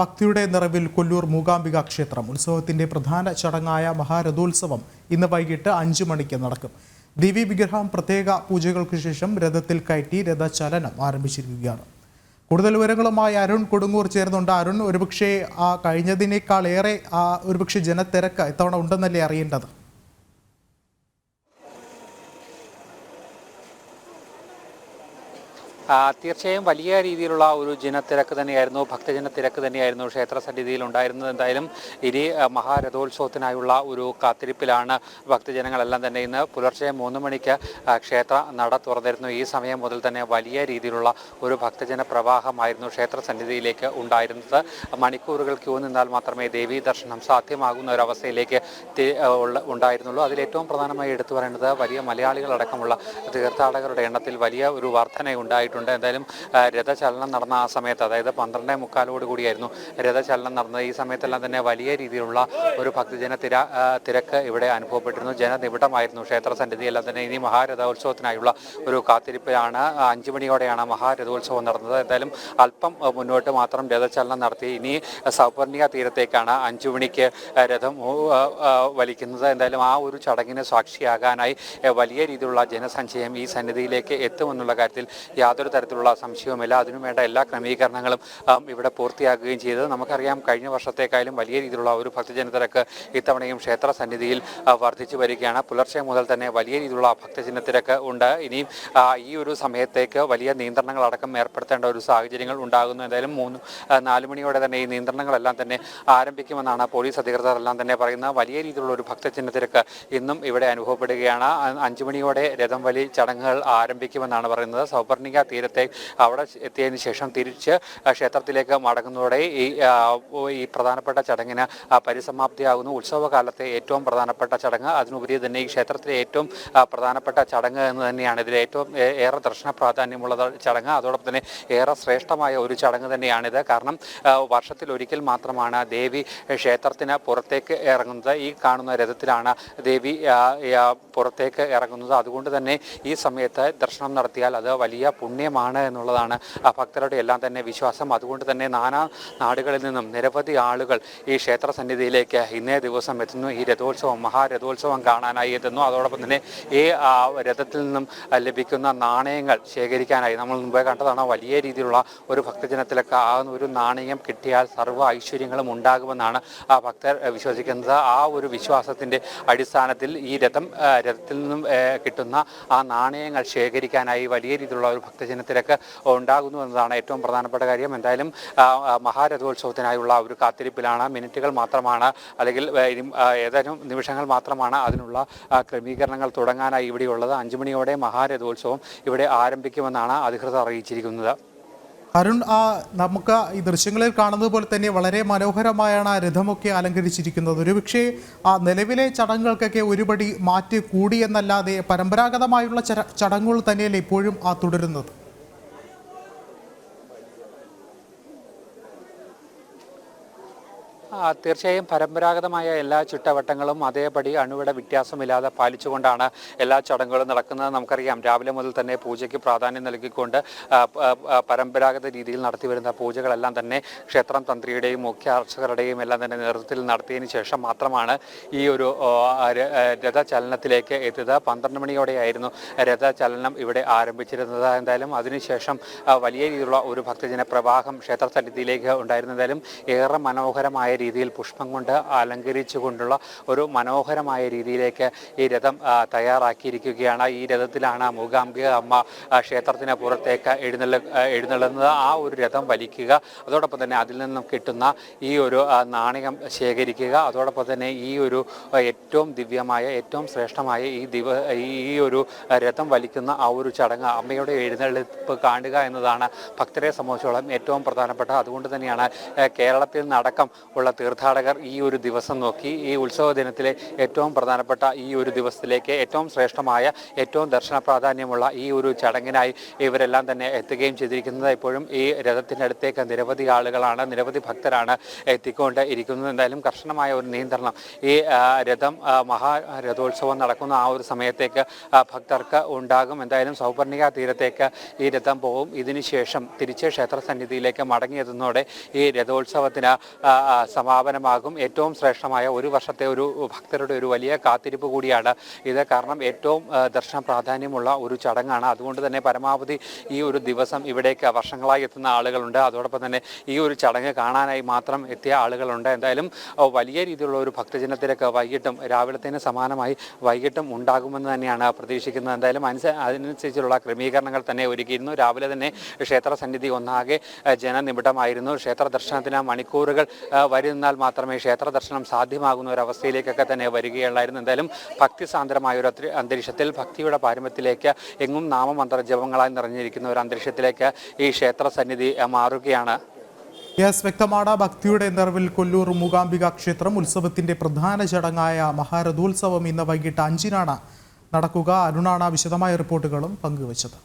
ഭക്തിയുടെ നിറവിൽ കൊല്ലൂർ മൂകാംബിക ക്ഷേത്രം. ഉത്സവത്തിന്റെ പ്രധാന ചടങ്ങായ മഹാരഥോത്സവം ഇന്ന് വൈകിട്ട് അഞ്ചു മണിക്ക് നടക്കും. ദേവി വിഗ്രഹം പ്രത്യേക പൂജകൾക്ക് ശേഷം രഥത്തിൽ കയറ്റി രഥചലനം ആരംഭിച്ചിരിക്കുകയാണ്. കൂടുതൽ വിവരങ്ങളുമായി അരുൺ കൊടുങ്ങൂർ ചേർന്നുണ്ട് അരുൺ ഒരുപക്ഷെ ആ കഴിഞ്ഞതിനേക്കാൾ ഏറെ ആ ഒരുപക്ഷെ ജനത്തിരക്ക് ഇത്തവണ ഉണ്ടെന്നല്ലേ അറിയേണ്ടത്? തീർച്ചയായും വലിയ രീതിയിലുള്ള ഒരു ജനത്തിരക്ക് തന്നെയായിരുന്നു ഭക്തജന തിരക്ക് തന്നെയായിരുന്നു ക്ഷേത്ര സന്നിധിയിൽ ഉണ്ടായിരുന്നത്. എന്തായാലും ഇനി മഹാരഥോത്സവത്തിനായുള്ള ഒരു കാത്തിരിപ്പിലാണ് ഭക്തജനങ്ങളെല്ലാം തന്നെ ഇന്ന് പുലർച്ചെ മൂന്ന് മണിക്ക് ക്ഷേത്ര നട തുറന്നിരുന്നു. ഈ സമയം മുതൽ തന്നെ വലിയ രീതിയിലുള്ള ഒരു ഭക്തജന പ്രവാഹമായിരുന്നു ക്ഷേത്ര സന്നിധിയിലേക്ക് ഉണ്ടായിരുന്നത്. മണിക്കൂറുകൾ ക്യൂ നിന്നാൽ മാത്രമേ ദേവീ ദർശനം സാധ്യമാകുന്ന ഒരു അവസ്ഥയിലേക്ക് ഉണ്ടായിരുന്നുള്ളൂ. അതിലേറ്റവും പ്രധാനമായി എടുത്തു പറയുന്നത് വലിയ മലയാളികളടക്കമുള്ള തീർത്ഥാടകരുടെ എണ്ണത്തിൽ വലിയ ഒരു വർധന ഉണ്ടായിട്ടുണ്ട് എന്തായാലും രഥചലനം നടന്ന ആ സമയത്ത് അതായത് പന്ത്രണ്ടേ മുക്കാലോട് കൂടിയായിരുന്നു രഥചലനം നടന്നത്. ഈ സമയത്തെല്ലാം തന്നെ വലിയ രീതിയിലുള്ള ഒരു ഭക്തജന തിര തിരക്ക് ഇവിടെ അനുഭവപ്പെട്ടിരുന്നു. ജനനിബിഡമായിരുന്നു ക്ഷേത്ര സന്നിധിയെല്ലാം തന്നെ. ഇനി മഹാരഥോത്സവത്തിനായുള്ള ഒരു കാത്തിരിപ്പിലാണ് അഞ്ചു മണിയോടെയാണ് മഹാരഥോത്സവം നടന്നത്. എന്തായാലും അല്പം മുന്നോട്ട് മാത്രം രഥചലനം നടത്തി. ഇനി സൗപർണിക തീരത്തേക്കാണ് അഞ്ചു മണിക്ക് രഥം വലിക്കുന്നത്. എന്തായാലും ആ ഒരു ചടങ്ങിന് സാക്ഷിയാകാനായി വലിയ രീതിയിലുള്ള ജനസഞ്ചയം ഈ സന്നിധിയിലേക്ക് എത്തുമെന്നുള്ള കാര്യത്തിൽ യാതൊരു തരത്തിലുള്ള സംശയവുമില്ല. അതിനു വേണ്ട എല്ലാ ക്രമീകരണങ്ങളും ഇവിടെ പൂർത്തിയാക്കുകയും ചെയ്തത്. നമുക്കറിയാം കഴിഞ്ഞ വർഷത്തേക്കാളും വലിയ രീതിയിലുള്ള ഒരു ഭക്തജനത്തിരക്ക് ഇത്തവണയും ക്ഷേത്ര സന്നിധിയിൽ വർദ്ധിച്ചു വരികയാണ്. പുലർച്ചെ മുതൽ തന്നെ വലിയ രീതിയിലുള്ള ഭക്തജനത്തിരക്ക് ഉണ്ട്. ഇനിയും ഈ ഒരു സമയത്തേക്ക് വലിയ നിയന്ത്രണങ്ങളടക്കം ഏർപ്പെടുത്തേണ്ട ഒരു സാഹചര്യങ്ങൾ ഉണ്ടാകുന്നു. എന്തായാലും മൂന്ന് നാല് മണിയോടെ തന്നെ ഈ നിയന്ത്രണങ്ങളെല്ലാം തന്നെ ആരംഭിക്കുമെന്നാണ് പോലീസ് അധികൃതർ എല്ലാം തന്നെ പറയുന്നത്. വലിയ രീതിയിലുള്ള ഒരു ഭക്തജനത്തിരക്ക് ഇന്നും ഇവിടെ അനുഭവപ്പെടുകയാണ്. അഞ്ചു മണിയോടെ രഥം വലി ചടങ്ങുകൾ ആരംഭിക്കുമെന്നാണ് പറയുന്നത്. സൗപർണിക തീരത്തെ അവിടെ എത്തിയതിനു ശേഷം തിരിച്ച് ക്ഷേത്രത്തിലേക്ക് മടങ്ങുന്നതോടെ ഈ ഈ പ്രധാനപ്പെട്ട ചടങ്ങിന് പരിസമാപ്തിയാകുന്നു. ഉത്സവകാലത്തെ ഏറ്റവും പ്രധാനപ്പെട്ട ചടങ്ങ്. അതിനുപരി തന്നെ ഈ ക്ഷേത്രത്തിലെ ഏറ്റവും പ്രധാനപ്പെട്ട ചടങ്ങ് എന്ന് തന്നെയാണ് ഇതിൽ ഏറ്റവും ഏറെ ദർശന പ്രാധാന്യമുള്ള ചടങ്ങ്. അതോടൊപ്പം തന്നെ ഏറെ ശ്രേഷ്ഠമായ ഒരു ചടങ്ങ് തന്നെയാണിത്. കാരണം വർഷത്തിൽ ഒരിക്കൽ മാത്രമാണ് ദേവി ക്ഷേത്രത്തിന് പുറത്തേക്ക് ഇറങ്ങുന്നത്. ഈ കാണുന്ന രഥത്തിലാണ് ദേവി പുറത്തേക്ക് ഇറങ്ങുന്നത്. അതുകൊണ്ട് തന്നെ ഈ സമയത്ത് ദർശനം നടത്തിയാൽ അത് വലിയ പുണ്യമാണ് എന്നുള്ളതാണ് ഭക്തരുടെ എല്ലാം തന്നെ വിശ്വാസം. അതുകൊണ്ട് തന്നെ നാനാ നാടുകളിൽ നിന്നും നിരവധി ആളുകൾ ഈ ക്ഷേത്ര സന്നിധിയിലേക്ക് ഇന്നേ ദിവസം എത്തുന്നു. ഈ രഥോത്സവം മഹാരഥോത്സവം കാണാനായി എത്തുന്നു. അതോടൊപ്പം തന്നെ ഈ രഥത്തിൽ നിന്നും ലഭിക്കുന്ന നാണയങ്ങൾ ശേഖരിക്കാനായി. നമ്മൾ മുമ്പേ കണ്ടതാണ് വലിയ രീതിയിലുള്ള ഒരു ഭക്തജനത്തിലൊക്കെ ആ ഒരു നാണയം കിട്ടിയാൽ സർവ ഐശ്വര്യങ്ങളും ഉണ്ടാകുമെന്നാണ് ആ ഭക്തർ വിശ്വസിക്കുന്നത്. ആ ഒരു വിശ്വാസത്തിന്റെ അടിസ്ഥാനത്തിൽ ഈ രഥം രഥത്തിൽ നിന്നും കിട്ടുന്ന ആ നാണയങ്ങൾ ശേഖരിക്കാനായി വലിയ രീതിയിലുള്ള ഒരു ഭക്തജനത്തിരക്ക് ഉണ്ടാകുന്നു എന്നതാണ് ഏറ്റവും പ്രധാനപ്പെട്ട കാര്യം. എന്തായാലും മഹാരഥോത്സവത്തിനായുള്ള ഒരു കാത്തിരിപ്പിലാണ് മിനിറ്റുകൾ മാത്രമാണ് അല്ലെങ്കിൽ ഏതാനും നിമിഷങ്ങൾ മാത്രമാണ് അതിനുള്ള ക്രമീകരണങ്ങൾ തുടങ്ങാനായി ഇവിടെയുള്ളത്. അഞ്ചുമണിയോടെ മഹാരഥോത്സവം ഇവിടെ ആരംഭിക്കുമെന്നാണ് അധികൃതർ അറിയിച്ചിരിക്കുന്നത്. അരുൺ ആ നമുക്ക് ഈ ദൃശ്യങ്ങളിൽ കാണുന്നത് പോലെ തന്നെ വളരെ മനോഹരമായാണ് ആ രഥമൊക്കെ അലങ്കരിച്ചിരിക്കുന്നത്. ഒരുപക്ഷെ ആ നിലവിലെ ചടങ്ങുകൾക്കൊക്കെ ഒരുപടി മാറ്റി കൂടിയെന്നല്ലാതെ പരമ്പരാഗതമായുള്ള ചടങ്ങുകൾ തന്നെയല്ലേ ഇപ്പോഴും ആ തുടരുന്നത്? തീർച്ചയായും പരമ്പരാഗതമായ എല്ലാ ചുട്ടവട്ടങ്ങളും അതേപടി അണുവിട വ്യത്യാസമില്ലാതെ പാലിച്ചുകൊണ്ടാണ് എല്ലാ ചടങ്ങുകളും നടക്കുന്നത്. നമുക്കറിയാം രാവിലെ മുതൽ തന്നെ പൂജയ്ക്ക് പ്രാധാന്യം നൽകിക്കൊണ്ട് പരമ്പരാഗത രീതിയിൽ നടത്തി വരുന്ന പൂജകളെല്ലാം തന്നെ ക്ഷേത്രം തന്ത്രിയുടെയും മുഖ്യ അർച്ചകരുടെയും എല്ലാം തന്നെ നേതൃത്വത്തിൽ നടത്തിയതിനു ശേഷം മാത്രമാണ് ഈ ഒരു രഥചലനത്തിലേക്ക് എത്തിയത്. പന്ത്രണ്ട് മണിയോടെയായിരുന്നു രഥചലനം ഇവിടെ ആരംഭിച്ചിരുന്നത്. എന്തായാലും അതിനുശേഷം വലിയ രീതിയിലുള്ള ഒരു ഭക്തജന പ്രവാഹം ക്ഷേത്ര സന്നിധിയിലേക്ക് ഉണ്ടായിരുന്നതായാലും ഏറെ മനോഹരമായ രീതിയിൽ പുഷ്പം കൊണ്ട് അലങ്കരിച്ചുകൊണ്ടുള്ള ഒരു മനോഹരമായ രീതിയിലേക്ക് ഈ രഥം തയ്യാറാക്കിയിരിക്കുകയാണ്. ഈ രഥത്തിലാണ് മൂകാംബിക അമ്മ ക്ഷേത്രത്തിന് പുറത്തേക്ക് എഴുന്നള്ള എഴുന്നള്ളുന്നത്. ആ ഒരു രഥം വലിക്കുക അതോടൊപ്പം തന്നെ അതിൽ നിന്നും കിട്ടുന്ന ഈ ഒരു നാണയം ശേഖരിക്കുക അതോടൊപ്പം തന്നെ ഈ ഒരു ഏറ്റവും ദിവ്യമായ ഏറ്റവും ശ്രേഷ്ഠമായ ഈ ദിവ ഈ ഒരു രഥം വലിക്കുന്ന ആ ഒരു ചടങ്ങ് അമ്മയുടെ എഴുന്നള്ളിപ്പ് കാണുക എന്നതാണ് ഭക്തരെ സംബന്ധിച്ചോളം ഏറ്റവും പ്രധാനപ്പെട്ട. അതുകൊണ്ട് തന്നെയാണ് കേരളത്തിൽ നടക്കം ഉള്ള തീർത്ഥാടകർ ഈ ഒരു ദിവസം നോക്കി ഈ ഉത്സവ ദിനത്തിലെ ഏറ്റവും പ്രധാനപ്പെട്ട ഈ ഒരു ദിവസത്തിലേക്ക് ഏറ്റവും ശ്രേഷ്ഠമായ ഏറ്റവും ദർശന പ്രാധാന്യമുള്ള ഈ ഒരു ചടങ്ങിനായി ഇവരെല്ലാം തന്നെ എത്തുകയും ചെയ്തിരിക്കുന്നത് ഇപ്പോഴും ഈ രഥത്തിന്റെ അടുത്തേക്ക് നിരവധി ആളുകളാണ് നിരവധി ഭക്തരാണ് എത്തിക്കൊണ്ട് ഇരിക്കുന്നത്. എന്തായാലും കർശനമായ ഒരു നിയന്ത്രണം ഈ രഥം മഹാരഥോത്സവം നടക്കുന്ന ആ ഒരു സമയത്തേക്ക് ഭക്തർക്ക് ഉണ്ടാകും. എന്തായാലും സൗപർണിക തീരത്തേക്ക് ഈ രഥം പോകും ഇതിനുശേഷം തിരിച്ച് ക്ഷേത്ര സന്നിധിയിലേക്ക് മടങ്ങിയെത്തുന്നതോടെ ഈ രഥോത്സവത്തിന് സമാപനമാകും. ഏറ്റവും ശ്രേഷ്ഠമായ ഒരു വർഷത്തെ ഒരു ഭക്തരുടെ ഒരു വലിയ കാത്തിരിപ്പ് കൂടിയാണ് ഇത്. കാരണം ഏറ്റവും ദർശന പ്രാധാന്യമുള്ള ഒരു ചടങ്ങാണ്. അതുകൊണ്ട് തന്നെ പരമാവധി ഈ ഒരു ദിവസം ഇവിടേക്ക് വർഷങ്ങളായി എത്തുന്ന ആളുകളുണ്ട്. അതോടൊപ്പം തന്നെ ഈ ഒരു ചടങ്ങ് കാണാനായി മാത്രം എത്തിയ ആളുകളുണ്ട്. എന്തായാലും വലിയ രീതിയിലുള്ള ഒരു ഭക്തജനത്തിരക്ക് വൈകിട്ടും രാവിലത്തേന് സമാനമായി വൈകിട്ടും ഉണ്ടാകുമെന്ന് തന്നെയാണ് പ്രതീക്ഷിക്കുന്നത്. എന്തായാലും അനുസ അതിനനുസരിച്ചുള്ള ക്രമീകരണങ്ങൾ തന്നെ ഒരുക്കിയിരുന്നു. രാവിലെ തന്നെ ക്ഷേത്ര സന്നിധി ഒന്നാകെ ജനനിബിഡമായിരുന്നു. ക്ഷേത്ര ദർശനത്തിന് മണിക്കൂറുകൾ ആ, വരുന്നാൽ മാത്രമേ ക്ഷേത്ര ദർശനം സാധ്യമാകുന്ന ഒരു അവസ്ഥയിലേക്കൊക്കെ തന്നെ വരികയുള്ളായിരുന്നു. എന്തായാലും ഭക്തിസാന്ദ്രമായ ഒരു അന്തരീക്ഷത്തിൽ ഭക്തിയുടെ പാരമ്പര്യത്തിലേക്ക് എങ്ങും നാമമന്ത്ര ജപങ്ങളായി നിറഞ്ഞിരിക്കുന്ന ഒരു അന്തരീക്ഷത്തിലേക്ക് ഈ ക്ഷേത്ര സന്നിധി മാറുകയാണ്. യെസ് വ്യക്തമാണ് ഭക്തിയുടെ നിറവിൽ കൊല്ലൂർ മൂകാംബിക ക്ഷേത്രം ഉത്സവത്തിന്റെ പ്രധാന ചടങ്ങായ മഹാരഥോത്സവം ഇന്ന് വൈകിട്ട് അഞ്ചിനാണ് നടക്കുക. അരുണാണ് വിശദമായ റിപ്പോർട്ടുകളും പങ്കുവച്ചത്.